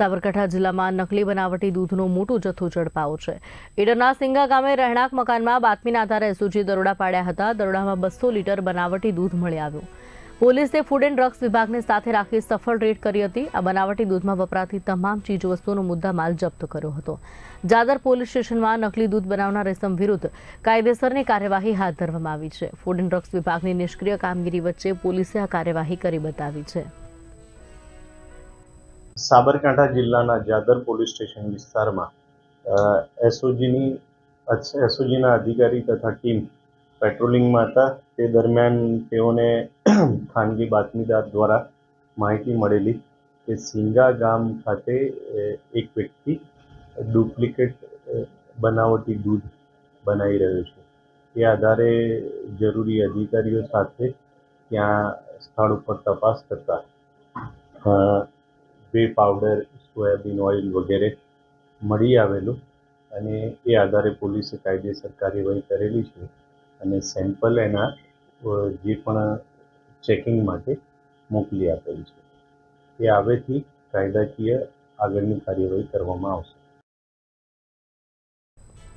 સાબરકાંઠા જિલ્લામાં નકલી બનાવટી દૂધનો મોટો જથ્થો ઝડપાયો છે. ઈડરના સિંગા ગામે રહેણાંક મકાનમાં બાતમીના આધારે એસઓજી દરોડા પાડ્યા હતા. દરોડામાં બસો લીટર બનાવટી દૂધ મળી આવ્યું. પોલીસે ફૂડ એન્ડ ડ્રગ્સ વિભાગને સાથે રાખી સફળ રેડ કરી હતી. આ બનાવટી દૂધમાં વપરાતી તમામ ચીજવસ્તુઓનો મુદ્દામાલ જપ્ત કર્યો હતો. જાદર પોલીસ સ્ટેશનમાં નકલી દૂધ બનાવનાર રેસમ વિરુદ્ધ કાયદેસરની કાર્યવાહી હાથ ધરવામાં આવી છે. ફૂડ એન્ડ ડ્રગ્સ વિભાગની નિષ્ક્રિય કામગીરી વચ્ચે પોલીસે આ કાર્યવાહી કરી બતાવી છે. સાબરકાંઠા જિલ્લાના જાદર પોલીસ સ્ટેશન વિસ્તારમાં એસઓજીની, એસઓજીના અધિકારી તથા ટીમ પેટ્રોલિંગમાં હતા. તે દરમિયાન તેઓને ખાનગી બાતમીદાર દ્વારા માહિતી મળેલી કે સિંગા ગામ ખાતે એક વ્યક્તિ ડુપ્લિકેટ બનાવટી દૂધ બનાવી રહ્યો છે. તે આધારે જરૂરી અધિકારીઓ સાથે ત્યાં સ્થળ ઉપર તપાસ કરતા વે પાવડર સોયાબીન ઓઇલ વગેરે મળી આવેલું અને એ આધારે પોલીસે કાયદેસર કાર્યવાહી કરેલી છે અને સેમ્પલ એના જે પણ ચેકિંગ માટે મોકલી આપેલ છે. એ આવેથી કાયદાકીય આગળની કાર્યવાહી કરવામાં આવશે.